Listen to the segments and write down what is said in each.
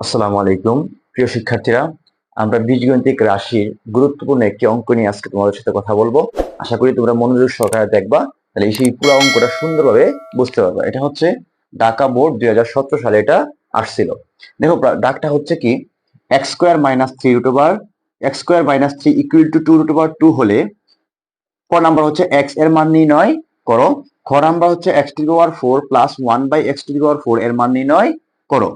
আসসালামু আলাইকুম। প্রিয় শিক্ষার্থীরা, আমরা বীজগণিতিক রাশির গুরুত্বপূর্ণ একটি অঙ্ক নিয়ে আজকে তোমাদের সাথে কথা বলব। আশা করি তোমরা মনোযোগ সহকারে দেখবা, তাহলে সেই পুরো অঙ্কটা সুন্দরভাবে বুঝতে পারবা। এটা হচ্ছে ঢাকা বোর্ড দুই হাজার সতেরো সালে এটা আসছিল। দেখো ডাকটা হচ্ছে কি? X square minus three root over x square minus three equal to two root over two হলে ক নাম্বার হচ্ছে এক্সের মান নির্ণয় করো। খ নাম্বার হচ্ছে x to power four plus one by x to power four এর মান নির্ণয় করো।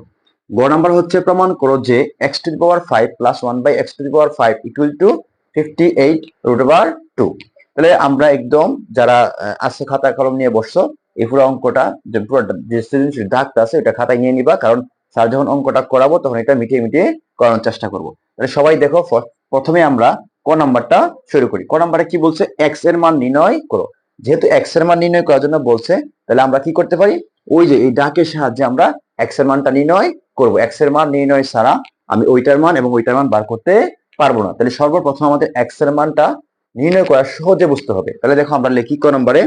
গ নাম্বার হচ্ছে প্রমাণ করো যে x to the power five plus one by x to the power five equal to fifty eight root over two তাহলে আমরা একদম যারা আছে খাতা কলম নিয়ে বসছো, এই পুরো অঙ্কটা যে পুরো যে সৃজনশীল দাগটা আছে এটা খাতায় নিয়ে নিবা, কারণ স্যার যখন অঙ্কটা করাবো তখন এটা মিটিয়ে মিটিয়ে করানোর চেষ্টা করব। তাহলে সবাই দেখো প্রথমে আমরা ক নাম্বারটা শুরু করি। ক নাম্বারে কি বলছে? এক্সের মান নির্ণয় করো। যেহেতু এক্সের মান নির্ণয় করার জন্য বলছে, তাহলে আমরা কি করতে পারি? ওই যে এই ডাকের সাহায্যে আমরা এক্সের মানটা নির্ণয় করব। এক্সের মান নির্ণয় ছাড়া আমি ওইটার মান এবং ওইটার মান বার করতে পারব না। তাহলে সর্বপ্রথম আমাদের এক্সের মানটা নির্ণয় করা সহজে বুঝতে হবে। তাহলে দেখো আমরা লিখি ক নম্বরে।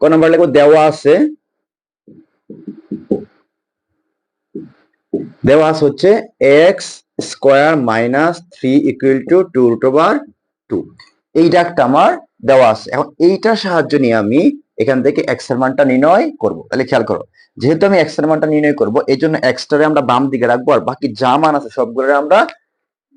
ক নম্বর লিখব, দেওয়া আছে। দেওয়া আছে হচ্ছে x square minus three equal to two root over two এই ডাকটা আমার দেওয়া আছে। এখন এইটার সাহায্য নিয়ে আমি এখান থেকে এক্সের মানটা নির্ণয় করব। তাহলে খেয়াল করো। যেহেতু আমি এক্স মানটা নির্ণয় করব এই জন্য এক্সটারে আমরা বাম দিকে রাখব আর বাকি যা মান আছে সবগুলো আমরা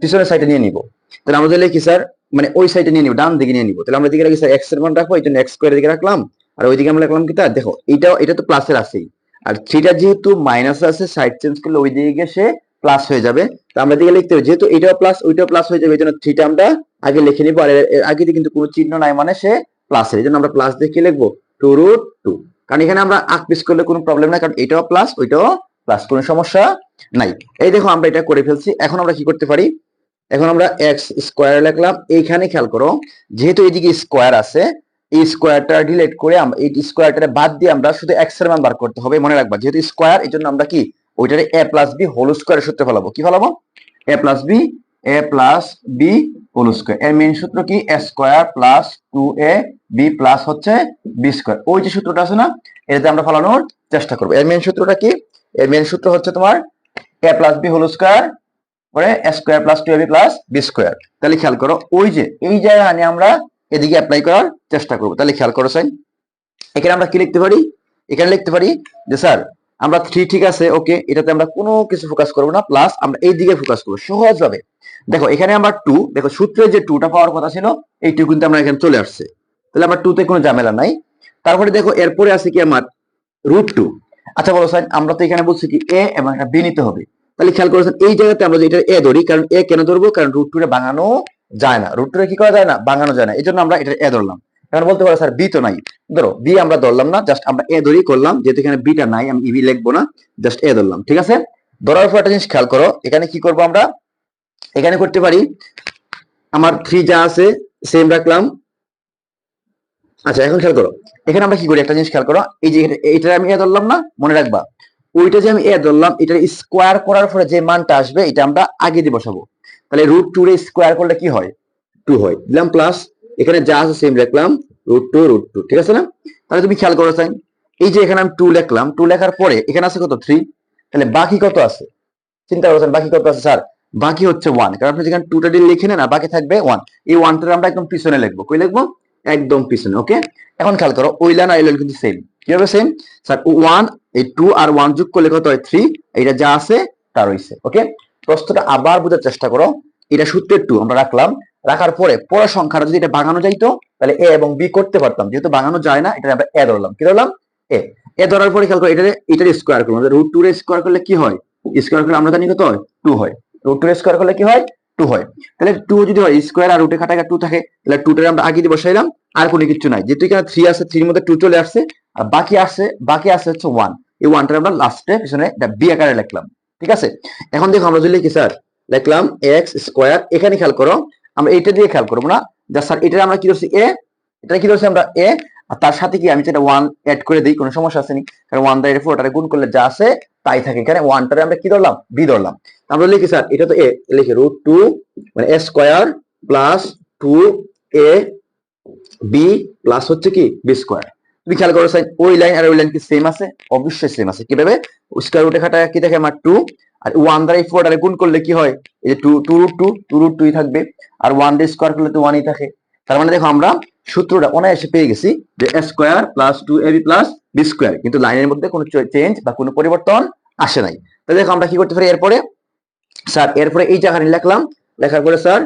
পিছনের সাইডে নিয়ে নিব। তাহলে আমাদের লিখি স্যার মানে ওই সাইডে নিয়ে নিব, ডান দিকে নিয়ে নিব। তাহলে আমরা দিকে রাখি স্যার এক্স মান রাখব, এই জন্য এক্স স্কোয়ার দিকে রাখলাম। আর ওইদিকে আমরা রাখলাম কি তা? দেখো এটা এটা তো প্লাসের আছেই। আর থ্রিটা যেহেতু মাইনাস আছে সাইড চেঞ্জ করলে ওই দিকে সে প্লাস হয়ে যাবে। তো আমরা দিকে লিখতে হবে যেহেতু এটাও প্লাস ওইটাও প্লাস হয়ে যাবে এই জন্য থ্রিটা আমরা আগে লিখে নিবো। আর আগে কিন্তু কোনো চিহ্ন নাই মানে সে প্লাসের এই জন্য আমরা প্লাস কি লিখব? টু রুট টু কারণ এখানে আমরা আক পিস করলে কোনো প্রবলেম নাই, কারণ এটাও প্লাস ওইটাও প্লাস কোনো সমস্যা নাই। এই দেখো আমরা এটা করে ফেলছি, এখন আমরা কি করতে পারি? এখন আমরা এক্স স্কোয়ার লিখলাম, এইখানে খেয়াল করো, যেহেতু এইদিকে স্কোয়ার আছে, এই স্কোয়ারটা ডিলেট করে আমরা এই স্কোয়ারটা বাদ দিয়ে আমরা শুধু এক্সের মান বার করতে হবে, মনে রাখবা। যেহেতু স্কোয়ার এই জন্য আমরা কি? ওইটারে এ প্লাস বি হোল স্কোয়ারের সূত্রে ফেলাবো। কি ফেলাবো? A plus b a plus b whole square এর মেন সূত্র কি? A square plus two a b plus হচ্ছে বি স্কোয়ার ওই যে সূত্রটা আছে না, এটাতে আমরা ফলানোর চেষ্টা করব। এর মেন সূত্রটা কি? এর মেন সূত্র হচ্ছে তোমার a plus b whole square পরে a square plus two a b plus b square তাহলে খেয়াল করো, ওই যে, এই জায়গায় আনি আমরা এদিকে অ্যাপ্লাই করার চেষ্টা করব। তাহলে খেয়াল করো সাইন এখানে আমরা কি লিখতে পারি? এখানে লিখতে পারি যে স্যার আমরা থ্রি ঠিক আছে ওকে এটাতে আমরা কোনো কিছু ফোকাস করব না প্লাস আমরা এই দিকে ফোকাস করব সহজ ভাবে দেখো, এখানে আমরা টু দেখো, সূত্রে যে টুটা পাওয়ার কথা ছিল, এই টু কিন্তু আমরা এখানে চলে আসছে। তাহলে আমরা টুতে কোনো ঝামেলা নাই। তারপরে দেখো, এরপরে আছে কি আমার রুট টু আচ্ছা বলো স্যার আমরা তো এখানে বলছি কি এ এবং একটা বি নিতে হবে। তাহলে খেয়াল করেছেন এই জায়গাতে আমরা এটা এ ধরি, কারণ এ কেন ধরবো? কারণ রুট টুরে বাঙানো যায় না। রুট টুরে কি করা যায় না? বাঙানো যায় না। এই জন্য আমরা এটা এ ধরলাম। এখন বলতে পারো, স্যার বি তো নাই। ধরো বি আমরা ধরলাম না জাস্ট আমরা এ ধরি করলাম, যেহেতু এখানে বিটা নাই, আমি ইবি লিখব না জাস্ট এ ধরলাম, ঠিক আছে? ধরার পর একটা জিনিস খেয়াল করো, এখানে কি করব আমরা? এখানে করতে পারি, আমার থ্রি যা আছে সেম রাখলাম। আচ্ছা এখন খেয়াল করো, এখানে আমরা কি করি? একটা জিনিস খেয়াল করো, এই যে এটা- আমি এ ধরলাম না, মনে রাখবা, ওইটা যে আমি এ ধরলাম এটা স্কোয়ার করার পরে যে মানটা আসবে, এটা আমরা আগে দিয়ে বসাবো। তাহলে রুট টু রে স্কোয়ার করলে কি হয়? টু হয়, দিলাম প্লাস এখানে যা আছে সেম লিখলাম রুট টু রুট টু ঠিক আছে না? তাহলে তুমি খেয়াল করো সাইন এই যে এখানে আমি টু লিখলাম টু লেখার পরে এখানে আছে কত? থ্রি তাহলে বাকি কত আছে? চিন্তা করছেন বাকি কত আছে? স্যার বাকি হচ্ছে ওয়ান কারণ আপনি যেখানে টুটা দিয়ে লিখে আর বাকি থাকবে ওয়ান এই ওয়ানটা আমরা একদম পিছনে লিখব। কই লিখব? একদম পিছনে ওকে এখন খেয়াল করো, ওই লাইন আর লাইন কিন্তু সেম কি হবে সেম স্যার ওয়ান এই টু আর ওয়ান যোগ করলে কত হয়? থ্রি এটা যা আছে, তা রয়েছে ওকে প্রশ্নটা আবার বোঝার চেষ্টা করো। এটা সূত্রের টু আমরা রাখলাম। রাখার পরে পরের সংখ্যাটা যদি এটা বাগানো যাইতো, তাহলে এ এবং বি করতে পারতাম। যেহেতু বাগানো যায় না এটা আমরা এ ধরলাম। কি ধরলাম? এ এ ধরার পরে খেয়াল করো এটা এটার স্কোয়ার করলাম। রুট টু স্কোয়ার করলে কি হয়? স্কোয়ার করলে আমরা জানি কত হয়? টু হয়। রুট টু স্কোয়ার করলে কি হয়? টু হয়। তাহলে টু যদি হয় স্কোয়ার আর রুটে খাটাকা টু থাকে, তাহলে টুটারে আমরা আগে দিয়ে বসাইলাম, আর কোনো কিছু নাই। যেহেতু এখানে থ্রি আছে থ্রির মধ্যে টু চলে আসছে, আর বাকি আসছে, বাকি আছে হচ্ছে ওয়ান এই ওয়ানটা আমরা লাস্টে পিছনে বি আকারে লিখলাম। ঠিক আছে? এখন দেখো আমরা যদি লিখি, স্যার, লিখলাম এক্স স্কোয়ার এখানে খেয়াল করো আমরা এইটা দিয়ে খেয়াল করব না। যা স্যার এটা আমরা কি ধরছি? এ এটা কি ধরছি আমরা? এ আর তার সাথে কি আমি যেটা ওয়ান অ্যাড করে দিই, কোনো সমস্যা আসেনি কারণ ওয়ান দ্বারা ফোর গুণ করলে যা আছে তাই থাকে। এখানে ওয়ানটারে আমরা কি ধরলাম? বি ধরলাম। আমরা লিখি, স্যার, এটা তো এ লিখি রুট টু মানে a square plus two a b plus হচ্ছে কি? বি স্কোয়ার তুমি খেয়াল করো, স্যার, ওই লাইন আর ওই লাইন কি সেম আছে? অবশ্যই সেম আছে। কীভাবে? স্কোয়ার রুটে খাটা কি থাকে আমার টু আর ওয়ান দ্বারা এই গুণ করলে কি হয়? এই যে two two root two two root টুই থাকবে। আর ওয়ান দিয়ে স্কোয়ার করলে তো ওয়ানই থাকে। তার মানে দেখো আমরা সূত্রটা অনায়াসে পেয়ে গেছি যে a square plus two a b plus b square কিন্তু লাইনের মধ্যে কোনো চেঞ্জ বা কোনো পরিবর্তন আসে নাই। তাহলে দেখো আমরা কি করতে পারি এরপরে? স্যার, এরপরে এই জায়গাটা লিখলাম, লেখার পরে স্যার,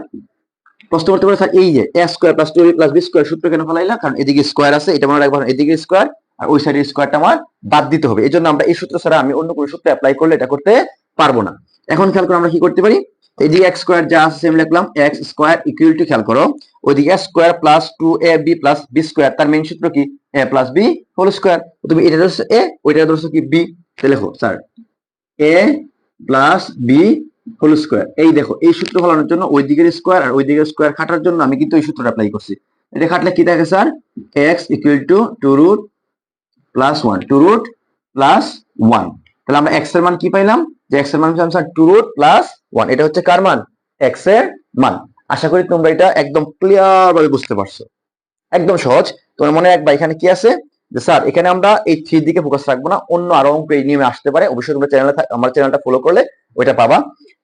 প্রশ্ন করতে পারে, স্যার, এই যে a square plus two b plus b square সূত্র কেন ফেলাইলা কারণ এদিকে স্কোয়ার আছে, এটা মনে রাখব, এদিকে স্কোয়ার আর ওই সাইডের স্কোয়ারটা আমার বাদ দিতে হবে। এই জন্য আমরা এই সূত্র ছাড়া আমি অন্য কোনো সূত্র অ্যাপ্লাই করলে এটা করতে পারব না। এখন খেয়াল করো আমরা কি করতে পারি? এদিকে এক্স স্কোয়ার যা আছে সেম লিখলাম এক্স স্কোয়ার ইকুয়াল টু খেয়াল করো, ওইদিকে square plus two a b plus b square তার মেইন সূত্র কি? A plus b whole square তুমি এটা ধরছো এ ওইটা ধরছো কি বি লেখো sir a plus b whole square এই দেখো, এই সূত্র ফলানোর জন্য ওই দিকের স্কোয়ার আর ওই দিকের স্কোয়ার খাটার জন্য আমি কিন্তু এই সূত্রটা অ্যাপ্লাই করছি। এটা খাটলে কি থাকে sir x equal to two root plus one two root plus one তাহলে আমরা এক্সের মান কি পাইলাম? যে এক্সের মান পেলাম sir two root plus one এটা হচ্ছে কার মান? এক্সের মান। আশা করি তোমরা এটা একদম ক্লিয়ার ভাবে বুঝতে পারছ। একদম সহজ। তোমার মনে রাখবা, এখানে কি আছে? যে স্যার, এখানে আমরা এই থ্রি দিকে ফোকাস রাখব না, অন্য আরও অঙ্ক এই নিয়মে আসতে পারে। অবশ্যই তোমরা চ্যানেলে আমার চ্যানেলটা ফলো করলে ওইটা পাবা।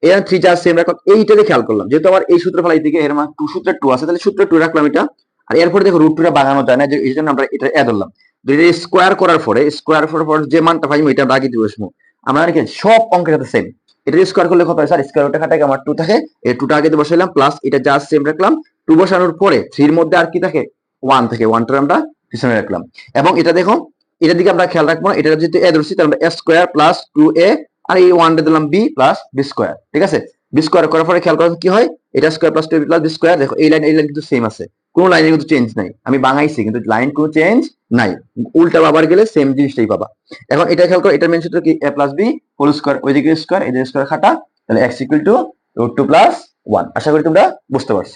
এখানে থ্রি চার সেম রাখলাম এইটাতে খেয়াল করলাম। যেহেতু আমার এই সূত্র ফেলাই দিকে এর মান টু সূত্রে টু আছে, তাহলে সূত্রে টু রাখলাম এটা। আর এরপরে দেখো রুট টুটা বাগানো যায় না, যে এই জন্য আমরা এটা এ ধরলাম যদি স্কোয়ার করার পরে স্কোয়ার করার পর যে মানটা পাই ওইটা আমরা আগে দিয়ে বসবো। আমরা কি সব অঙ্কের সাথে সেম এটা স্কোয়ার করলে কত হয়? স্যার স্কোয়ার রুটে খাটাকে আমার টু থাকে। এই টুটা আগে বসাইলাম প্লাস এটা যা সেম রাখলাম। টু বসানোর পরে থ্রির মধ্যে আর কি থাকে? ওয়ান থেকে। ওয়ানটা আমরা পিছনে রাখলাম। এবং এটা দেখো এটার দিকে আমরা খেয়াল রাখব এটা যেহেতু এ ধরছি তাহলে a square plus two a আর এই ওয়ানটা দিলাম বি প্লাস বি স্কোয়ার ঠিক আছে? বি স্কোয়ার করার পরে খেয়াল করা কি হয়? এটা square plus two plus b square দেখো, এই লাইন এই লাইন কিন্তু সেম আছে। কোনো লাইনে কিন্তু চেঞ্জ নাই। আমি বাঙাইছি, কিন্তু লাইন কোনো চেঞ্জ নাই। উল্টা আবার গেলে সেম জিনিসটাই পাবা। এখন এটা খেয়াল করো এটার মেন সূত্র কি? A plus b whole square ওইদিকে স্কোয়ার এদিকে স্কোয়ার খাটা, তাহলে x equal to root two plus one আশা করি তোমরা বুঝতে পারছ।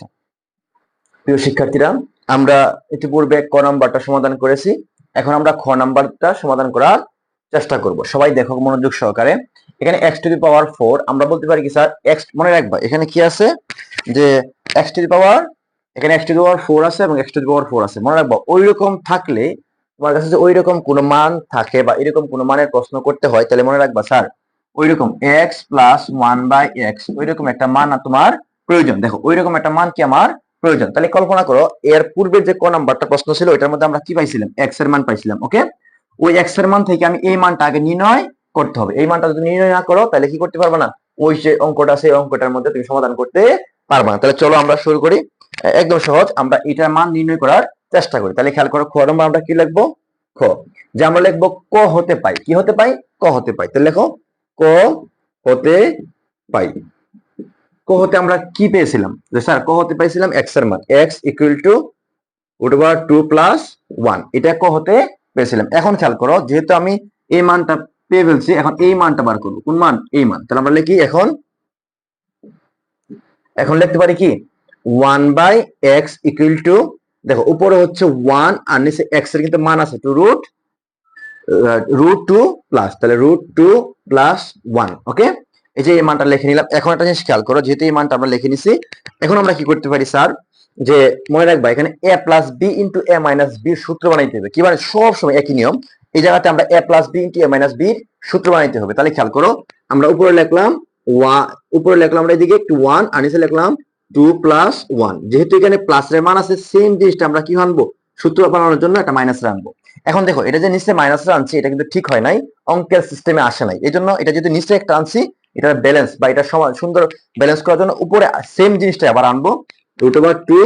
প্রিয় শিক্ষার্থীরা, আমরা ইতিপূর্বে ক নাম্বারটা সমাধান করেছি। এখন আমরা খ নাম্বারটা সমাধান করার চেষ্টা করব। সবাই দেখো মনোযোগ সহকারে। এখানে x to the power four আমরা বলতে পারি কি স্যার এক্স মনে রাখবা, এখানে কি আছে? যে এক্স টু দি পাওয়ার এখানে x to the power four আছে এবং x to the power four আছে। মনে রাখব ওই রকম থাকলে তোমার কাছে যে ওই রকম কোনো মান থাকে বা এরকম কোনো মানের প্রশ্ন করতে হয়, তাহলে মনে রাখবা স্যার ওই রকম x plus one by x ওই রকম একটা মান তোমার প্রয়োজন। দেখো ওই রকম একটা মান কি আমার প্রয়োজন। তাহলে কল্পনা করো, এর পূর্বে যে ক নাম্বারটা প্রশ্ন ছিল, ওইটার মধ্যে আমরা কি পাইছিলাম? এক্সের মান পাইছিলাম, ওকে? ওই এক্সের মান থেকে আমি এই মানটা আগে নির্ণয় করতে হবে। এই মানটা যদি নির্ণয় না করো, তাহলে কি করতে পারবে না? ওই যে অঙ্কটা, সেই অঙ্কটার মধ্যে তুমি সমাধান করতে পারবে না। তাহলে চলো আমরা শুরু করি। একদম সহজ, আমরা এটার মান নির্ণয় করার চেষ্টা করি। তাহলে খেয়াল করো, খ নম্বর আমরা কি লিখব? খ। যে আমরা লিখব ক হতে পাই। কি হতে পাই? ক হতে পাই। তাহলে লেখো, ক হতে পাই। ক হতে আমরা কি পেয়েছিলাম? যে স্যার, ক হতে পাইছিলাম এক্সের মান। X equal to root two plus one এটা ক হতে পেয়েছিলাম। এখন খেয়াল করো, যেহেতু আমি এই মানটা পেয়ে ফেলছি, এখন এই মানটা বার করব। কোন মান? এই মান। তাহলে আমরা লিখি এখন এখন লিখতে পারি কি? One by x equal to দেখো, উপরে হচ্ছে ওয়ান আর নিচে এক্সের কিন্তু মান আছে two root root two plus তাহলে root two plus one okay এই যে এই মানটা লিখে নিলাম। এখন একটা জিনিস খেয়াল করো, যেহেতু এই মানটা আমরা লিখে নিছি, এখন আমরা কি করতে পারি, স্যার? যে মনে রাখবা, এখানে a plus b into a minus b সূত্র বানাইতে হবে। কি মানে? সব সময় একই নিয়ম। এই জায়গাতে আমরা a plus b into a minus বির সূত্র বানাইতে হবে। তাহলে খেয়াল করো, আমরা উপরে লিখলাম উপরে লিখলাম আমরা এদিকে একটু ওয়ান আর নিচে লিখলাম টু প্লাস ওয়ান যেহেতু এখানে প্লাস এর মান আছে সেম জিনিসটা আমরা কি আনব? সূত্র বানানোর জন্য একটা মাইনাস আনব এখন দেখো, এটা যে নিচে মাইনাস আনছি, এটা কিন্তু ঠিক হয় নাই, অঙ্কের সিস্টেমে আসে নাই। এই জন্য এটা যদি নিচে একটা আনছি এটা ব্যালেন্স বা এটা সমান সুন্দর ব্যালেন্স করার জন্য উপরে সেম জিনিসটা আবার আনব। Root over two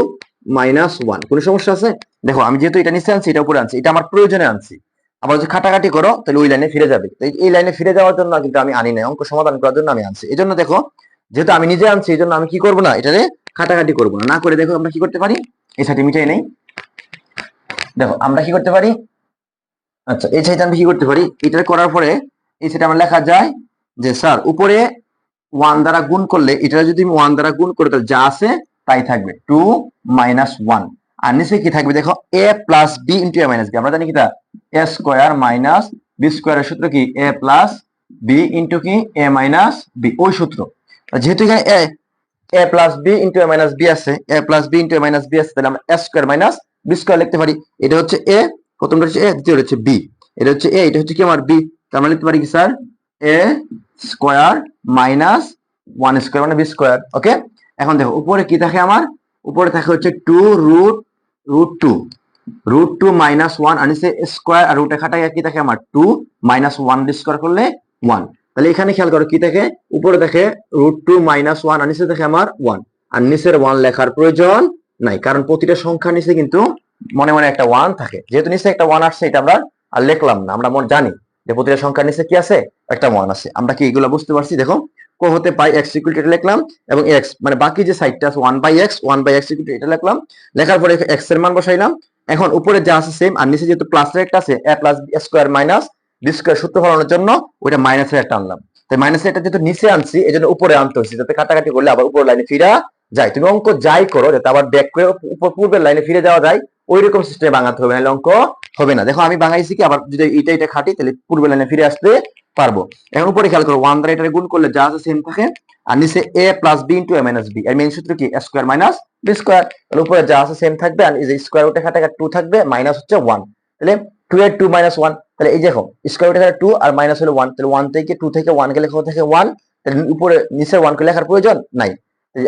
minus one কোনো সমস্যা আছে? দেখো, আমি যেহেতু এটা নিচে আনছি, এটা উপরে আনছি, এটা আমার প্রয়োজনে আনছি। আবার যদি খাটাখাটি করো, তাহলে ওই লাইনে ফিরে যাবে। এই লাইনে ফিরে যাওয়ার জন্য কিন্তু আমি আনি নাই। অঙ্ক সমাধান করার জন্য আমি আনছি। এই জন্য দেখো, যেহেতু আমি নিজে আনছি, এই জন্য আমি কি করব না এটারে খাটাখাটি করব না। না করে দেখো আমরা কি করতে পারি? এই সাথে মিটাই নেই। দেখো, আমরা কি করতে পারি? আচ্ছা এই সাইডে আমরা কি করতে পারি? এটা করার পরে এই সাইডে আমরা লেখা যায় যে, স্যার, উপরে ওয়ান দ্বারা গুণ করলে এটা যদি ওয়ান দ্বারা গুণ করে, তাহলে যা আছে, তাই থাকবে। টু মাইনাস ওয়ান আর নিচে কি থাকবে দেখো a plus b into a minus b আমরা জানি কি তা? এ স্কোয়ার মাইনাস বি স্কোয়ারের সূত্র কি? এ প্লাস বি ইন্টু কি? এ মাইনাস বি ওই সূত্র। যেহেতু এখানে a a plus b into a minus b আছে a plus b into a minus b আছে, তাহলে আমরা a square minus b square লিখতে পারি। এটা হচ্ছে এ প্রথমটা হচ্ছে এ দ্বিতীয়টা হচ্ছে বি এটা হচ্ছে এ এটা হচ্ছে কি আমার বি তার মানে লিখতে পারি কি sir? A square minus one square মানে বি স্কোয়ার ওকে এখন দেখো, উপরে কি থাকে আমার? উপরে থাকে হচ্ছে two root root two root two minus one আর নিচে স্কোয়ার আর রুটে খাটাই কি থাকে আমার টু মাইনাস ওয়ান স্কোয়ার করলে ওয়ান তাহলে এখানে খেয়াল করো কি থাকে? উপরে দেখে রুট টু মাইনাস ওয়ান আর নিচে দেখে আমার ওয়ান আর নিচের ওয়ান লেখার প্রয়োজন নাই, কারণ প্রতিটা সংখ্যার নিচে কিন্তু মনে মনে একটা ওয়ান থাকে। যেহেতু নিচে একটা ওয়ান আসছে, এটা আমরা আর লিখলাম না, আমরা জানি যে প্রতিটা সংখ্যার নিচে কি আছে? একটা ওয়ান আছে। আমরা কি এগুলো বুঝতে পারছি? দেখো কো হতে পাই এক্স ইকুয়াল এটা লিখলাম এবং এক্স মানে বাকি যে সাইডটা আছে one by x one by x equal এটা লিখলাম। লেখার পরে এক্সের মান বসাইলাম। এখন উপরে যা আছে সেম আর নিচে যেহেতু প্লাস একটা আছে a plus b square minus b square সূত্র ফলানোর জন্য ওইটা মাইনাসের একটা আনলাম। তাই মাইনাসের এটা যেহেতু নিচে আনছি এই জন্য উপরে আনতে হচ্ছে যাতে কাটাকাটি করলে আবার উপর লাইনে ফিরা যায়। তুমি অঙ্ক যাই করো, যাতে আবার ব্যাক করে পূর্বের লাইনে ফিরে যাওয়া যায় ওই রকম সিস্টেমে বাঙাতে হবে। নাহলে অঙ্ক হবে না। দেখো, আমি বাঙাইছি কি আবার যদি এটা এটা খাটি, তাহলে পূর্বের লাইনে ফিরে আসতে পারব। এখন উপরে খেয়াল করো ওয়ান দ্বারা এটা গুণ করলে যা আছে সেম থাকে, আর নিচে a plus b into a minus b এর মেন সূত্র কি? স্কোয়ার মাইনাস বি স্কোয়ার তাহলে উপরে যা আছে সেম থাকবে, আর এই যে স্কোয়ার উঠে খাটাকা টু থাকবে মাইনাস হচ্ছে ওয়ান তাহলে টু এর টু মাইনাস ওয়ান তাহলে এই দেখো স্কোয়ার উঠে টু আর মাইনাস হলো ওয়ান তাহলে ওয়ান থেকে টু থেকে ওয়ান লেখা থেকে? ওয়ান তাহলে উপরে, নিচের ওয়ান কে লেখার প্রয়োজন নাই।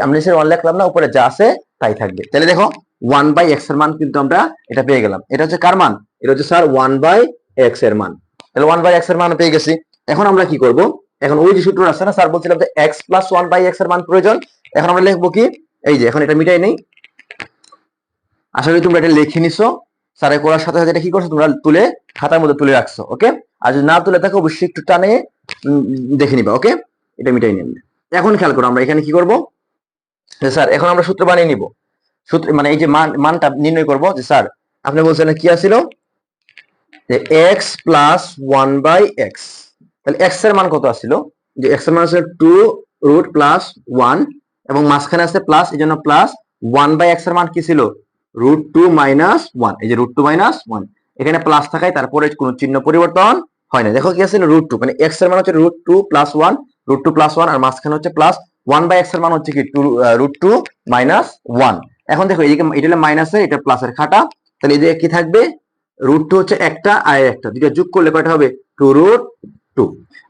আমরা নিচের ওয়ান লিখলাম না, উপরে যা আছে তাই থাকবে। তাহলে দেখো ওয়ান বাই এক্সের মান কিন্তু আমরা এটা পেয়ে গেলাম। এটা হচ্ছে কার মান? এটা হচ্ছে স্যার ওয়ান বাই এক্সের মান। তাহলে ওয়ান বাই এক্সের মান পেয়ে গেছি। এখন আমরা কি করব? এখন ওই যে সূত্র আছে না, স্যার বলছিলাম যে এক্স প্লাস ওয়ান বাই এক্সের মান প্রয়োজন। এখন আমরা লিখব কি? এই যে, এখন এটা মিটাই নেই। আশা করি তোমরা এটা লিখে নিছো। স্যারে করার সাথে সাথে এটা কি করছ? তোমরা তুলে, খাতার মধ্যে তুলে রাখছো, ওকে? আর যদি না তুলে থাকো, অবশ্যই একটু টানে দেখে নিবা, ওকে? এটা মিটাই নেন এখন খেয়াল করো, আমরা এখানে কি করব? স্যার, এখন আমরা সূত্র বানিয়ে নিব। সূত্র মানে এই যে মান, মানটা নির্ণয় করব যে, স্যার, আপনি বলছেন কি আছিল? যে x plus one by x তাহলে এক্সের মান কত আসছিল যে এক্সের মান আছে টু রুট প্লাস ওয়ান এবং মাঝখানে আছে প্লাস এই জন্য প্লাস ওয়ান বাই এক্সের মান কি ছিল? রুট টু মাইনাস ওয়ান এই যে রুট টু মাইনাস ওয়ান এখানে প্লাস থাকায় তারপরে কোনো চিহ্ন পরিবর্তন হয় না। দেখো কি আছে রুট টু মানে এক্সের মান হচ্ছে root two plus one root two plus one আর মাঝখানে হচ্ছে প্লাস ওয়ান বাই এক্সের মান হচ্ছে কি? Two root two minus one এখন দেখো এইদিকে এটা হলো মাইনাসের এটা প্লাসের খাটা তাহলে এদিকে কি থাকবে? রুট টু হচ্ছে একটা, আর একটা। দুটো যোগ করলে কয়টা হবে? টু রুট টু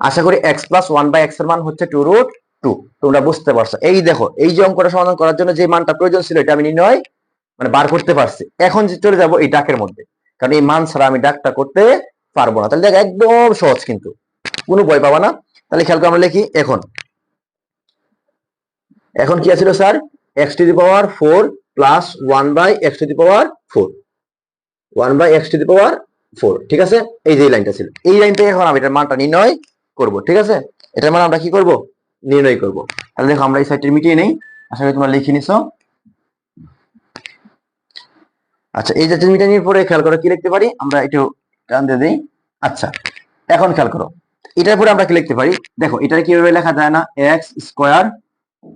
আশা করি এক্স প্লাস ওয়ান বাই এক্সের মান হচ্ছে টু রুট টু তোমরা বুঝতে পারছ। এই দেখো, এই যে অঙ্কটা সমাধান করার জন্য যে মানটা প্রয়োজন ছিল, এটা আমি নির্ণয় মানে বার করতে পারছি। এখন যে চলে যাব এই ডাকের মধ্যে। কারণ এই মান ছাড়া আমি ডাকটা করতে পারব না। তাহলে দেখ, একদম সহজ কিন্তু। কোনো ভয় পাবা না। তাহলে খেয়াল করে আমরা লিখি এখন। এখন কি আছিল sir? X to the power four plus one by x to the power four one by x to the power four ঠিক আছে? এই যে লাইনটা ছিল। এই লাইন থেকে এখন আমি এটার মানটা নির্ণয় করব, ঠিক আছে? এটার মান আমরা কি করব? নির্ণয় করব। তাহলে দেখো আমরা এই সাইডটা মিটিয়ে নেই। করি তোমরা লিখে নিছো। আচ্ছা এই জাতীয় মিটার নিয়ে পরে খেয়াল করো কি লিখতে পারি? আমরা একটু টান দিয়ে দিই। আচ্ছা এখন খেয়াল করো। এটার পরে আমরা কি লিখতে পারি? দেখো এটা কীভাবে লেখা যায় না? X square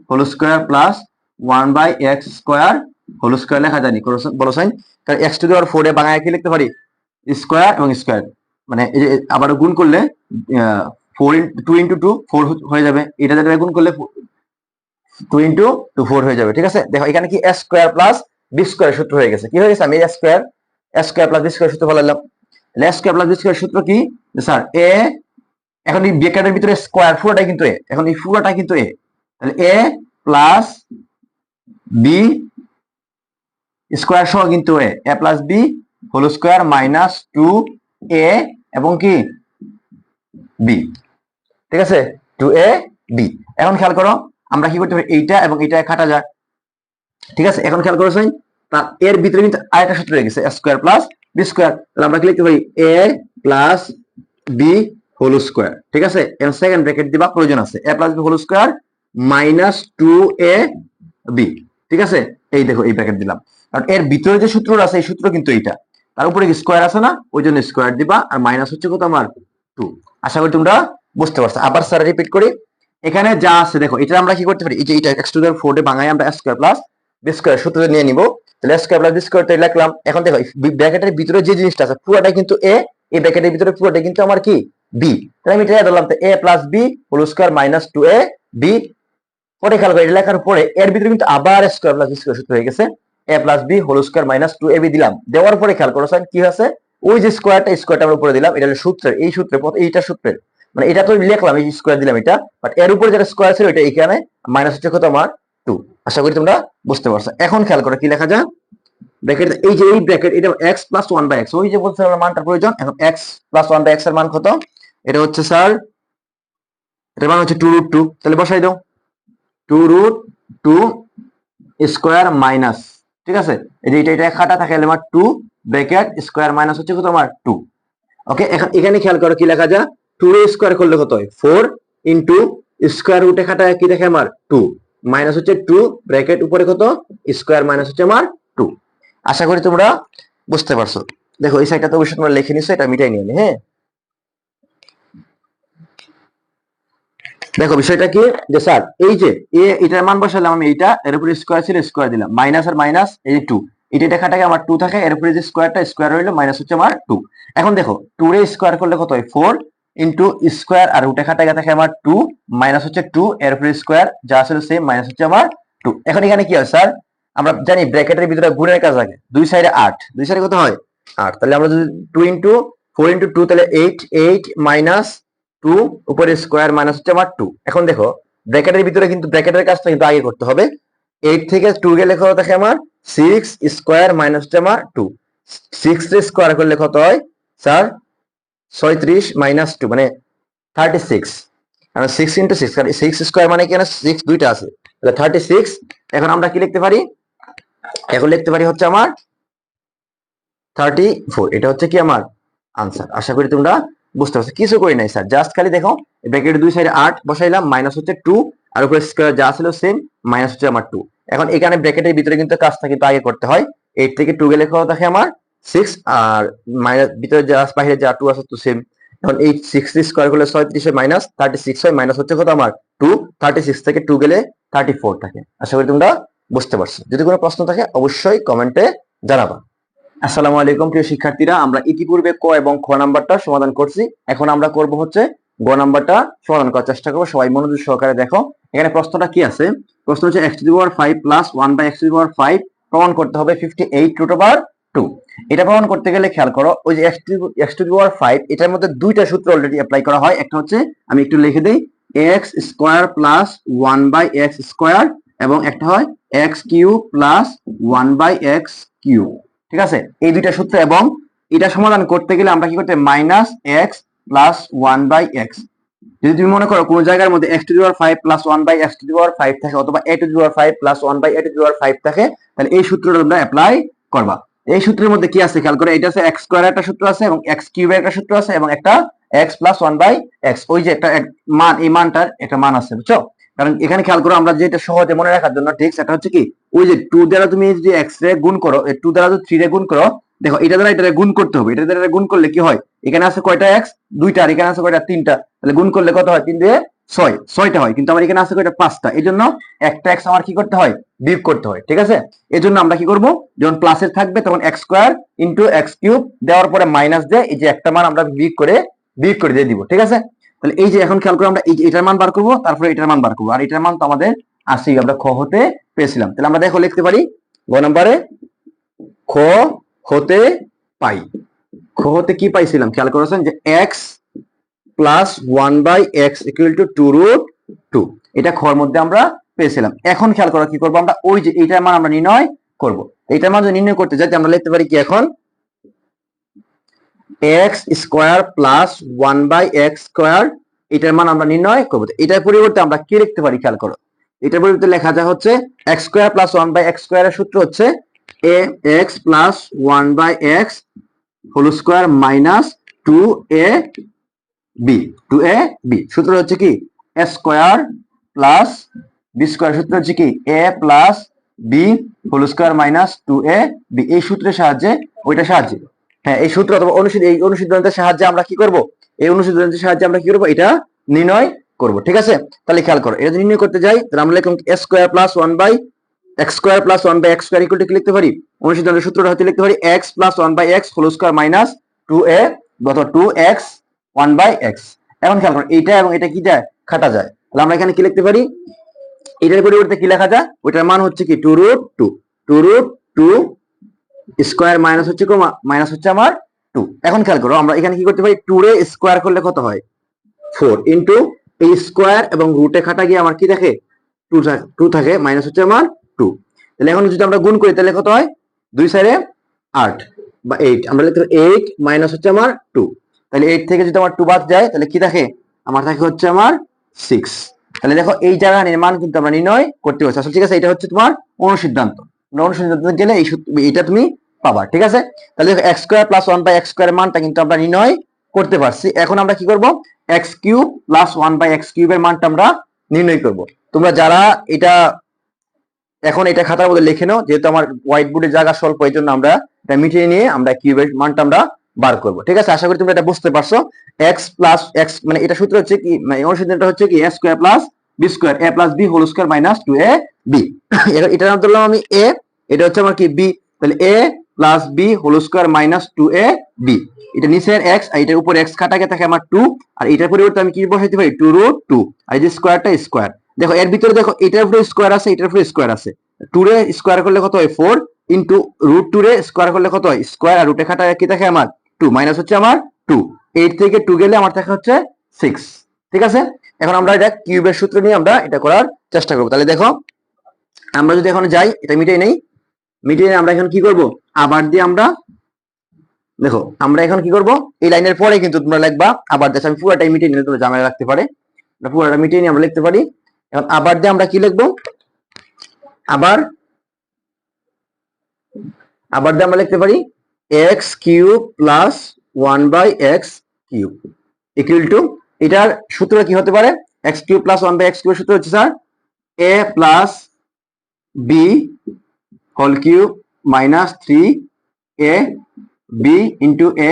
whole square plus one by x square whole square লেখা যায়নি বলো সাইন? কারণ এক্স টু দেওয়ার ফোরে বাংলায় কি লিখতে পারি? স্কোয়ার এবং স্কোয়ার মানে এই যে আবার গুণ করলে four two into two four হয়ে যাবে। এটা যেটা গুণ করলে টু ইন্টু টু ফোর হয়ে যাবে, ঠিক আছে? দেখো, এখানে কি s square plus b square সূত্র হয়ে গেছে। কি হয়ে গেছে? আমি s square s square plus b square সূত্র বলালাম s square plus b square সূত্র কি? স্যার এ এখন এই ব্রেকেটের ভিতরে স্কোয়ার পুরোটাই কিন্তু এ এখন এই পুরোটা কিন্তু এ তাহলে এ প্লাস বি স্কোয়ার সহ কিন্তু a a plus b whole square minus two a এবং কি? বি ঠিক আছে? টু এ বি এখন খেয়াল করো, আমরা কি করতে পারি? এইটা এবং এইটা কাটা যায় ঠিক আছে? এখন খেয়াল করেছেন এর ভিতরে কিন্তু আরেকটা সূত্র রয়ে গেছে স্কোয়ার প্লাস বি স্কোয়ার তাহলে আমরা কি লিখতে পারি? A plus b whole square ঠিক আছে? এখন সেকেন্ড ব্র্যাকেট দিবা, প্রয়োজন আছে। A plus b whole square minus two a b ঠিক আছে? এই দেখো, এই ব্র্যাকেট দিলাম। কারণ এর ভিতরে যে সূত্র আছে, এই সূত্র কিন্তু এইটা। তার উপরে স্কোয়ার আছে না? ওই জন্য স্কোয়ার দিবা, আর মাইনাস হচ্ছে কত আমার টু আশা করি তোমরা বুঝতে পারছ। আবার স্যার রিপিট করি। এখানে যা আছে, দেখো, এটা আমরা কি করতে পারি? এই যে এটা এক্স টু দেওয়ার ফোরে বাঙাই আমরা স্কোয়ার প্লাস বি স্কোয়ার সূত্র নিয়ে নিব। তাহলে স্কোয়ার প্লাস বি স্কোয়ার লিখলাম, এখন দেখো ব্র্যাকেটের ভিতরে যে জিনিসটা আছে, পুরোটাই কিন্তু এ এই ব্র্যাকেটের ভিতরে পুরোটাই কিন্তু আমার কি? বি তাহলে আমি এটা ধরলাম a plus b whole square minus two a b পরে খেয়াল করে লেখার পরে এর ভিতরে কিন্তু আবার স্কোয়ার প্লাস বি স্কোয়ার সূত্র হয়ে গেছে। A plus b whole square minus two a b দিলাম। দেওয়ার পরে খেয়াল করো স্যার কি হয়েছে? ওই যে স্কোয়ারটা স্কোয়ারটা আমরা উপরে দিলাম, এটা হলো সূত্রের, এই সূত্রে এইটা সূত্রের। মানে এটা তো লিখলাম, এই স্কোয়ার দিলাম এটা বাট এর উপরে যেটা স্কোয়ার ছিল, এটা এখানে মাইনাস হচ্ছে কত আমার? টু আশা করি তোমরা বুঝতে পারছ। এখন খেয়াল করো, কি লেখা যায়? ব্র্যাকেট এই যে এই ব্র্যাকেট এটা x plus one by x ওই যে বলছে আমার মানটা প্রয়োজন, এখন এক্স প্লাস ওয়ান বাই এক্সের মান কত? এটা হচ্ছে স্যার এটার মান হচ্ছে টু রুট টু তাহলে বসাই দাও। Two root two square minus ঠিক আছে? এই যে এটা এটা খাটা থাকে আমার টু ব্র্যাকেট স্কোয়ার মাইনাস হচ্ছে কত? আমার টু ওকে এখানে খেয়াল করো কি লেখা যায় টু স্কোয়ার করলে কত হয়? ফোর ইন্টু স্কোয়ার রুটে খাটা কি দেখে আমার? টু মাইনাস হচ্ছে টু ব্র্যাকেট উপরে কত? স্কোয়ার মাইনাস হচ্ছে আমার টু আশা করি তোমরা বুঝতে পারছ। দেখো, এই সাইডটা তো অবশ্যই তোমরা লিখে নিছো, এটা মিটাই নিয়ে হ্যাঁ? দেখো, বিষয়টা কি? যে স্যার, এই যে এটার মান বসালাম আমি এইটা, এর উপরে স্কোয়ার ছিল স্কোয়ার দিলাম। মাইনাস আর মাইনাস এই টু এটা দেখাটাকে আমার টু থাকে, এর উপরে যে স্কোয়ারটা স্কোয়ার হইল মাইনাস হচ্ছে আমার টু এখন দেখো টু রে স্কোয়ার করলে কত হয়? ফোর ইন্টু স্কোয়ার আর উঠে খাটাকে থাকে আমার টু মাইনাস হচ্ছে টু এর উপরে স্কোয়ার যা ছিল সেম মাইনাস হচ্ছে আমার টু এখন এখানে কি হয়, স্যার? আমরা জানি ব্র্যাকেটের ভিতরে গুণের কাজ থাকে দুই সাইডে আট। দুই সাইডে কত হয়? আট। তাহলে আমরা যদি two into four into two তাহলে এইট এইট মাইনাস টু উপরে স্কোয়ার মাইনাস হচ্ছে আমার টু এখন দেখো ব্র্যাকেটের ভিতরে কিন্তু ব্র্যাকেটের কাজটা কিন্তু আগে করতে হবে। এইট থেকে টু গেলে কত থাকে আমার? সিক্স স্কোয়ার মাইনাস হচ্ছে আমার টু সিক্স স্কোয়ার করলে কত হয়? স্যার ছয়ত্রিশ মাইনাস টু মানে থার্টি সিক্স কারণ সিক্স ইন্টু সিক্স কারণ সিক্স স্কোয়ার মানে কি? সিক্স দুইটা আছে। তাহলে থার্টি সিক্স এখন আমরা কি লিখতে পারি? এখন লিখতে পারি হচ্ছে আমার থার্টি ফোর এটা হচ্ছে কি আমার আনসার আশা করি তোমরা বুঝতে পারছ? কিছু করি নাই স্যার জাস্ট খালি দেখো ব্র্যাকেট দুই সাইডে আট বসাইলাম মাইনাস হচ্ছে টু আর উপরে স্কোয়ার যা ছিল সেম মাইনাস হচ্ছে আমার টু এখন এখানে ব্র্যাকেটের ভিতরে কিন্তু কাজটা কিন্তু আগে করতে হয়। এইট থেকে টু গেলে কত থাকে আমার? সিক্স আর মাইনাস ভিতরে যা বাইরে যা টু আছে, তো সেম এখন এই সিক্স স্কোয়ার করলে ছয়ত্রিশে মাইনাস থার্টি সিক্স হয় মাইনাস হচ্ছে কত আমার? টু থার্টি সিক্স থেকে টু গেলে থার্টি ফোর থাকে। আশা করি তোমরা বুঝতে পারছ। যদি কোনো প্রশ্ন থাকে, অবশ্যই কমেন্টে জানাবা। আসসালামু আলাইকুম, প্রিয় শিক্ষার্থীরা। আমরা ইতিপূর্বে ক এবং খ নাম্বারটা সমাধান করছি। এখন আমরা করব হচ্ছে গ নাম্বারটা সমাধান করার চেষ্টা করব। সবাই মনোযোগ সহকারে দেখো। এখানে প্রশ্নটা কি আছে? প্রশ্ন হচ্ছে x to power five plus one by x to power five প্রমাণ করতে হবে fifty eight root over two এটা প্রমাণ করতে গেলে খেয়াল করো, ওই যে এক্স টু পাওয়ার ফাইভ এটার মধ্যে দুইটা সূত্র অলরেডি অ্যাপ্লাই করা হয়। একটা হচ্ছে, আমি একটু লিখে দিই x square plus one by x square এবং একটা হয় x cube plus one by x cube ঠিক আছে? এই দুইটা সূত্র এবং এটা সমাধান করতে গেলে আমরা কি করতে minus x plus one by x যদি তুমি মনে করো কোন জায়গার মধ্যে x to power five plus one by x to power five থাকে অথবা a to power five plus one by a to power five থাকে, তাহলে এই সূত্রটা তোমরা অ্যাপ্লাই করবা। এই সূত্রের মধ্যে কি আছে? খেয়াল করে, এটা আছে এক্স স্কোয়ার একটা সূত্র আছে এবং এক্স কিউবের একটা সূত্র আছে এবং একটা x plus one by x ওই যে একটা মান, এই মানটার একটা মান আছে, বুঝছ? কারণ এখানে খেয়াল করো আমরা যেটা সহজে মনে রাখার জন্য ঠিক সেটা হচ্ছে কি, ওই যে টু দ্বারা তুমি যদি এক্স রে গুণ করো টু দ্বারা যদি থ্রি রে গুণ করো, দেখো এটা দ্বারা এটা গুণ করতে হবে, এটা দ্বারা গুণ করলে কি হয়? এখানে আছে কয়টা এক্স দুইটা, আর এখানে আছে কয়টা? তিনটা। তাহলে গুণ করলে কত হয়? তিন দিয়ে ছয়। ছয়টা হয়, কিন্তু আমার এখানে আছে কয়টা? পাঁচটা। এই জন্য একটা এক্স আমার কি করতে হয়? বিয়োগ করতে হয়, ঠিক আছে? এই জন্য আমরা কি করব? যখন প্লাসের থাকবে, তখন x square into x cube দেওয়ার পরে মাইনাস দিয়ে এই যে একটা মান আমরা বিয়োগ করে বিয়োগ করে দিয়ে দিব, ঠিক আছে? তাহলে এই যে এখন খেয়াল করে আমরা এটার মান বার করব, তারপরে এটার মান বার করব। আর এটার মান তো আমাদের আসেই আমরা খ হতে পেয়েছিলাম। তাহলে আমরা দেখো লিখতে পারি, গ নম্বরে খ হতে পাই। খ হতে কি পাইছিলাম? খেয়াল করেছেন যে x plus one by x equal to two root two এটা খর মধ্যে আমরা পেয়েছিলাম। এখন খেয়াল করা কি করব আমরা? ওই যে এইটার মান আমরা নির্ণয় করব। এইটার মান যদি নির্ণয় করতে যাই আমরা লিখতে পারি কি এখন? X square plus one by x square এটার মান আমরা নির্ণয় করব। এটার পরিবর্তে আমরা কি লিখতে পারি খেয়াল করো। এটার পরিবর্তে লেখা যায় হচ্ছে x square plus one by x স্কোয়ারের সূত্র হচ্ছে a x plus one by x whole square minus two a b two a b সূত্র হচ্ছে কি? A square plus b square সূত্র হচ্ছে কি? A plus b whole square minus two a b এই সূত্রের সাহায্যে ওইটা সাহায্যে। হ্যাঁ এই সূত্র অথবা অনুসিদ্ধ এই অনুসিদ্ধান্তের সাহায্যে আমরা কি করব? এই অনুসিদ্ধান্তের সাহায্যে আমরা কি করব? এটা নির্ণয় করব, ঠিক আছে? তাহলে খেয়াল করো, এটা নির্ণয় করতে যাই, তাহলে আমরা লিখলাম a square plus one by x square plus one by x square equal কি লিখতে পারি? অনুসিদ্ধান্তের সূত্রটা হতে লিখতে পারি x plus one by x whole square minus two a অথবা two x one by x এখন খেয়াল করো, এইটা এবং এটা কি যায়? খাটা যায়। তাহলে আমরা এখানে কি লিখতে পারি? এটার পরিবর্তে কি লেখা যায়? ওইটার মান হচ্ছে কি two root two two root two square minus হচ্ছে মাইনাস হচ্ছে আমার টু এখন খেয়াল করো, আমরা এখানে কি করতে পারি? টু রে স্কোয়ার করলে কত হয়? ফোর ইন্টু এই স্কোয়ার এবং রুটে খাটা গিয়ে আমার কি থাকে? টু টু থাকে মাইনাস হচ্ছে আমার টু তাহলে এখন যদি আমরা গুণ করি, তাহলে কত হয়? দুই সাইডে আট বা এইট আমরা লিখতে এইট মাইনাস হচ্ছে আমার টু তাহলে এইট থেকে যদি আমার টু বাদ যায়, তাহলে কি থাকে? আমার থাকে হচ্ছে আমার সিক্স তাহলে দেখো, এই জায়গা নির্মাণ কিন্তু আমরা নির্ণয় করতে পারছি। আসলে ঠিক আছে, এটা হচ্ছে তোমার অনুসিদ্ধান্ত। অনুসিদ্ধান্ত গেলে এই এটা তুমি পাবা, ঠিক আছে? তাহলে দেখো x square plus one by x square মানটা কিন্তু আমরা নির্ণয় করতে পারছি। এখন আমরা কি করব? X cube plus one by x কিউবের মানটা আমরা নির্ণয় করব। তোমরা যারা এটা, এখন এটা খাতার মধ্যে লিখে নাও, যেহেতু আমার হোয়াইট বোর্ডের জায়গা স্বল্প, এই জন্য আমরা এটা মিটিয়ে নিয়ে আমরা কিউবের মানটা আমরা বার করব। ঠিক আছে? আশা করি তোমরা এটা বুঝতে পারছ। এক্স প্লাস এক্স মানে এটা সূত্র হচ্ছে কি মানে অনুসিদ্ধান্তটা হচ্ছে কি a square plus b square a plus b whole square minus two a b এটার নাম ধরলাম আমি এ এটা হচ্ছে আমার কি বি তাহলে a plus b whole square minus two a b এটা নিচের এক্স আর এটার উপর এক্স কাটাকে থাকে আমার টু আর এটার পরিবর্তে আমি কি বসাইতে পারি? টু রুট টু আর এই যে স্কোয়ারটা স্কোয়ার দেখো, এর ভিতরে দেখো, এটার উপরে স্কোয়ার আছে, এটার উপরে স্কোয়ার আছে। টু রে স্কোয়ার করলে কত হয়? ফোর ইন্টু রুট টু রে স্কোয়ার করলে কত হয়? স্কোয়ার আর রুটে খাটা কি থাকে আমার? টু মাইনাস হচ্ছে আমার টু এইট থেকে টু গেলে আমার থাকে হচ্ছে সিক্স ঠিক আছে? এখন আমরা এটা কিউবের সূত্র নিয়ে আমরা এটা করার চেষ্টা করব। তাহলে দেখো, আমরা যদি এখন যাই, এটা মিটাই নেই। মিটিয়ে আমরা এখন কি করব? আবার দিয়ে আমরা, দেখো, আমরা এখন কি করব? এই লাইনের পরে কিন্তু তোমরা লিখবা, আবার দেখো আমি পুরোটাই মিটিয়ে নিলে তোমরা জামাই রাখতে পারে। পুরোটা মিটিয়ে নিয়ে আমরা লিখতে পারি। এখন আবার দিয়ে আমরা কি লিখব? আবার আবার দিয়ে আমরা লিখতে পারি x cube plus one by x cube equal to এটার সূত্র কি হতে পারে? X cube plus one by x cube সূত্র হচ্ছে sir a plus b whole cube minus three a b into a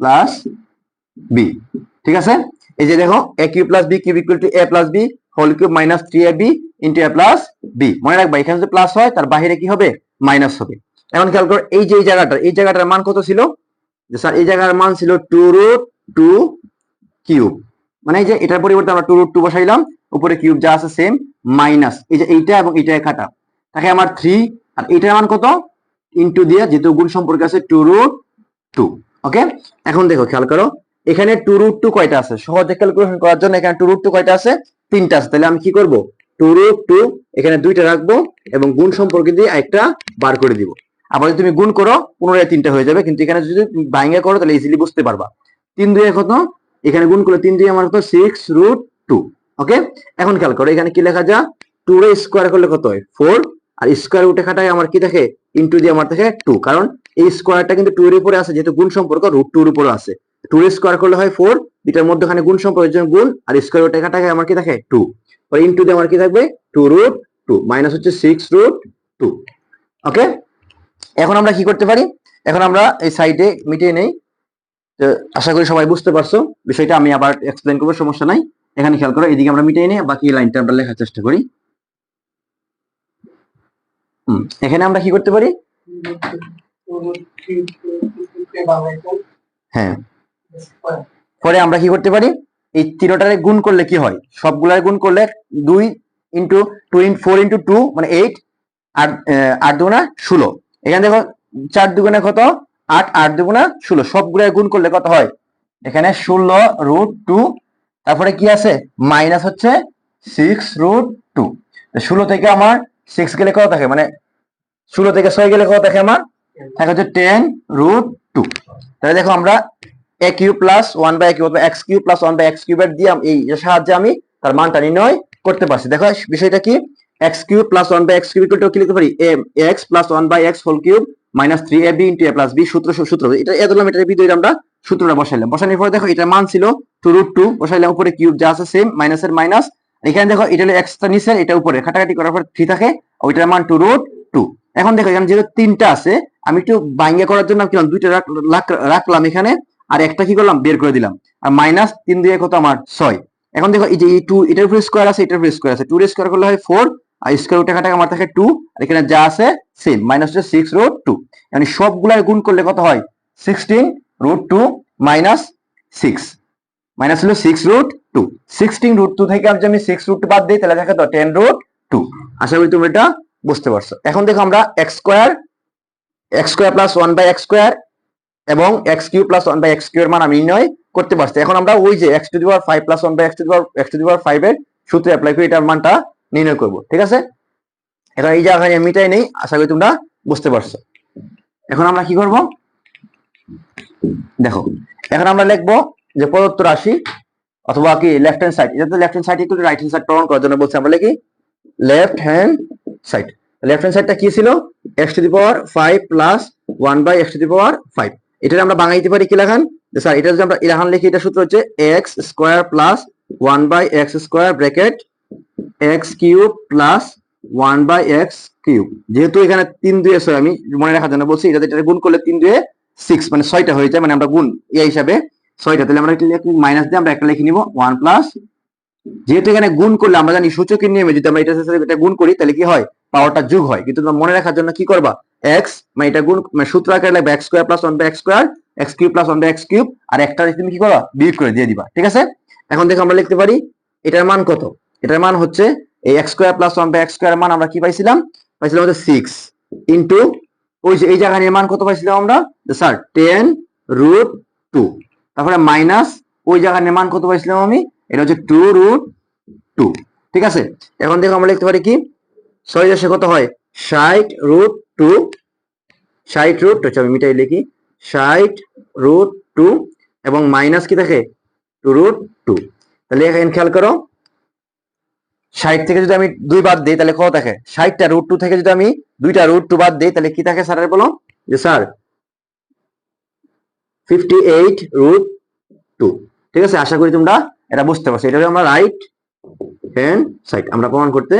plus b ঠিক আছে? এই যে দেখো a cube plus b cube equal to a plus b whole cube minus three a b into a plus b মনে রাখবা, এখানে যদি plus হয়, তার বাইরে কি হবে? মাইনাস হবে। এখন খেয়াল করো, এই যে এই জায়গাটা এই জায়গাটার মান কত ছিল? স্যার এই জায়গার মান ছিল টু রুট টু কিউব মানে এই যে এটার পরিবর্তে আমরা টু রুট টু বসাইলাম, উপরে কিউব যা আছে সেম মাইনাস এই যে এইটা এবং এইটা খাটা তাকে আমার থ্রি আর এটার মান কত? ইন্টু দিয়ে যেহেতু গুণ সম্পর্কে আছে টু রুট টু ওকে এখন দেখো, খেয়াল করো, এখানে টু রুট টু কয়টা আছে? সহজে ক্যালকুলেশন করার জন্য এখানে টু রুট টু কয়টা আছে? তিনটা আছে। তাহলে আমি কি করব? টু রুট টু এখানে দুইটা রাখব এবং গুণ সম্পর্কে দিয়ে একটা বার করে দিব। আবার যদি তুমি গুণ করো, পুনরায় তিনটা হয়ে যাবে। কিন্তু এখানে যদি ভাঙ্গা করো, তাহলে ইজিলি বুঝতে পারবা। তিন দুই কত? এখানে গুণ করলে তিন দুই আমার কত? সিক্স রুট টু ওকে এখন খেয়াল করো, এখানে কি লেখা যা? টু স্কোয়ার করলে কত হয়? ফোর আর স্কোয়ার উঠে খাটায় আমার কি থাকে? ইন্টু দিয়ে আমার থাকে টু কারণ এই স্কোয়ারটা কিন্তু টু এর উপরে আছে, যেহেতু গুণ সম্পর্ক রুট টুর উপরে আছে। টু এর স্কোয়ার করলে হয় ফোর এটার মধ্যখানে গুণ সম্পর্ক, এর জন্য গুণ, আর স্কোয়ার উঠে খাটায় আমার কি থাকে? টু আর ইন্টু দিয়ে আমার কি থাকবে? টু রুট টু মাইনাস হচ্ছে সিক্স রুট টু ওকে এখন আমরা কি করতে পারি? এখন আমরা এই সাইডে মিটিয়ে নেই। তো আশা করি সবাই বুঝতে পারছ। বিষয়টা আমি আবার এক্সপ্লেন করব, সমস্যা নাই। এখানে খেয়াল করো, এদিকে আমরা মিটিয়ে নিই, বাকি লাইনটা আমরা লেখার চেষ্টা করি। এখানে আমরা কি করতে পারি? হ্যাঁ। পরে আমরা কি করতে পারি? এই তিনটারে গুণ করলে কি হয়? সবগুলার গুণ করলে দুই into two in four into two মানে এইট আর আট দুগুণা ষোলো। এখানে দেখো চার দুগুণে কত? আট আট দুগুণা ষোলো। সবগুলো গুণ করলে কত হয়? এখানে ষোলো রুট টু তারপরে কি আছে? মাইনাস হচ্ছে সিক্স রুট টু ষোলো থেকে আমার সিক্স গেলে কত থাকে? মানে ষোলো থেকে ছয় গেলে কত থাকে আমার? থাকে হচ্ছে টেন রুট টু তাহলে দেখো আমরা a cube plus one by cube x cube plus one by x কিউবের দিয়ে এই সাহায্যে আমি তার মানটা নির্ণয় করতে পারছি। দেখো, বিষয়টা কি? X cube plus one by x cube কি লিখতে পারি? A x plus one by x whole cube minus three a b into a plus b সূত্র সূত্র। এটা এ দিলাম এটা বি আমরা সূত্রটা বসাইলাম। বসানোর পরে দেখো এটার মান ছিল টু রুট টু বসাইলাম, উপরে কিউব যা আছে সেম মাইনাসের মাইনাস এখানে দেখো, এটা হলো এক্সটা নিচের, এটা উপরে। কাটাকাটি করার পর থ্রি থাকে ওইটার মান টু রুট টু এখন দেখো, এখানে যেহেতু তিনটা আছে, আমি একটু বাইঙ্গা করার জন্য কি দুইটা রাখ- রাখ- রাখলাম এখানে, আর একটা কি করলাম, বের করে দিলাম। আর মাইনাস তিন দিয়ে কত আমার ছয়। এখন দেখো, এই যে এই টু এটার উপরে স্কোয়ার আছে, এটার উপরে স্কোয়ার আছে। টু স্কোয়ার করলে হয় ফোর আর স্কোয়ার উঠে কাটা আমার থাকে টু আর এখানে যা আছে সেম মাইনাস হচ্ছে সিক্স রুট টু মানে সবগুলার গুণ করলে কত হয়? Sixteen root two minus six minus হলো six root two sixteen root two থেকে আমি সিক্স রুট বাদ দিই, তাহলে থাকে তো টেন রুট টু আশা করি তুমি এটা বুঝতে পারছ। এখন দেখো আমরা x square x square plus one by x square এবং x cube plus one by x cube এর মান আমি নির্ণয় করতে পারছি। এখন আমরা ওই যে x to the power five plus one by x to the power x to the power five এর সূত্রে অ্যাপ্লাই করে এটার মানটা নির্ণয় করব, ঠিক আছে? এখন এই জায়গায় আমি মিটাই নেই, আশা করি তোমরা বুঝতে পারছ। এখন আমরা কি করব? দেখো, এখন আমরা লিখব যে প্রদত্ত রাশি অথবা কি লেফট হ্যান্ড সাইড এটা তো left hand side right hand side করার জন্য বলছি আমরা লিখি left hand side left hand সাইডটা কি ছিল? X to the power five plus one by x to the power five এটা আমরা বাঙাইতে পারি কি লেখান স্যার এটা যদি আমরা ইলাহান লিখি, এটা সূত্র হচ্ছে x square plus one by x square bracket x cube plus one by x cube যেহেতু এখানে তিন দুয়ে ছয়, আমি মনে রাখার জন্য বলছি এটা গুণ করলে তিন দুয়ে সিক্স মানে ছয়টা হয়ে যায় মানে আমরা গুণ ইয়ে হিসাবে ছয়টা তাহলে আমরা মাইনাস দিয়ে আমরা একটা লিখে নিব। ওয়ান প্লাস যেহেতু এখানে গুণ করলে আমরা জানি সূচকের নিয়মে যদি আমরা এটা সাথে এটা গুণ করি, তাহলে কি হয়? পাওয়ারটা যোগ হয়। কিন্তু তোমরা মনে রাখার জন্য কি করবা? এক্স মানে এটা গুণ মানে সূত্র আকারে লাগবে x square plus one by x square x cube plus one by x cube আর একটা তুমি কি করবা? বিয়োগ করে দিয়ে দিবা। ঠিক আছে? এখন দেখো আমরা লিখতে পারি, এটার মান কত? এটার মান হচ্ছে এই x square plus one by x square মান আমরা কি পাইছিলাম? পাইছিলাম হচ্ছে সিক্স ইন্টু ওই যে এই জায়গায় মান কত পাইছিলাম আমরা? স্যার টেন রুট টু তারপরে মাইনাস, ওই জায়গার মান কত পাইছিলাম আমি? এটা হচ্ছে টু রুট টু ঠিক আছে? এখন দেখো আমরা লিখতে পারি কি? ছয় দশে কত হয়? ষাট রুট টু ষাট রুট হচ্ছে আমি মিটাই লিখি। ষাট রুট টু এবং মাইনাস কি থাকে টু রুট টু তাহলে এখানে খেয়াল করো। ষাট থেকে যদি আমি দুই বাদ দিই, তাহলে কত থাকে ষাটটা রুট টু থেকে যদি আমি দুইটা রুট টু বাদ দিই, তাহলে কি থাকে স্যারের বলো? যে sir fifty eight root two ঠিক আছে? আশা করি তোমরা এটা বুঝতে পারছ। এটা আমরা রাইট হ্যান্ড সাইড আমরা প্রমাণ করতে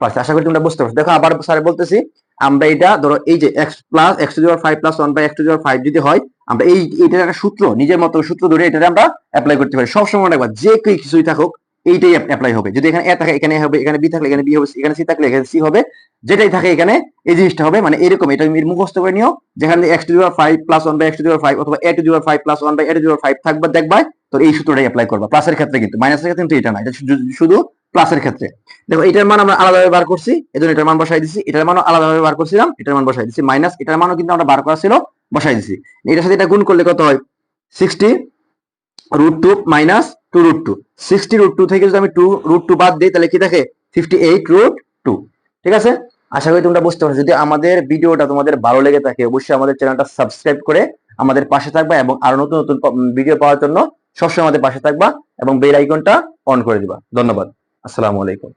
পারছি। আশা করি তোমরা বুঝতে পারছ। দেখো, আবার স্যার বলতেছি, আমরা এটা ধরো এই যে x plus x two five plus one by x two five যদি হয়, আমরা এই, এটার একটা সূত্র, নিজের মতো সূত্র ধরে এটা আমরা অ্যাপ্লাই করতে পারি। সবসময় রাখবা, যে কিছুই থাকুক এইটাই অ্যাপ্লাই হবে। যদি এখানে এ থাকে, এখানে হবে, এখানে বি থাকলে এখানে বি হবে, এখানে সি থাকলে এখানে সি হবে, যেটাই থাকে এখানে এই জিনিসটা হবে। মানে এরকম, এটা তুমি মুখস্থ করে নিও। যেখানে x two five plus one by x two five অথবা a two five plus one by a two five থাকবে, দেখবা, তো এই সূত্রটাই অ্যাপ্লাই করবা। প্লাসের ক্ষেত্রে কিন্তু মাইনাসের ক্ষেত্রে কিন্তু এটা না, এটা শুধু- প্লাসের ক্ষেত্রে। দেখো, এটার মান আমরা আলাদাভাবে বার করছি, এজন্য এটার মান বসাই দিছি। এটার মানও আলাদাভাবে বার করছিলাম, এটার মান বসাই দিছি মাইনাস এটার মানও কিন্তু আমরা বার করা ছিল, বসাই দিছি। এটার সাথে এটা গুণ করলে কত হয়? Sixty root two minus two root two sixty root two থেকে যদি আমি টু রুট টু বাদ দিই, তাহলে কি থাকে ফিফটি এইট রুট টু ঠিক আছে? আশা করি তোমরা বুঝতে পারছ। যদি আমাদের ভিডিওটা তোমাদের ভালো লেগে থাকে, অবশ্যই আমাদের চ্যানেলটা সাবস্ক্রাইব করে আমাদের পাশে থাকবা এবং আরও নতুন নতুন ভিডিও পাওয়ার জন্য সবসময় আমাদের পাশে থাকবা এবং বেল আইকনটা অন করে দিবা। ধন্যবাদ। আসসালামু আলাইকুম।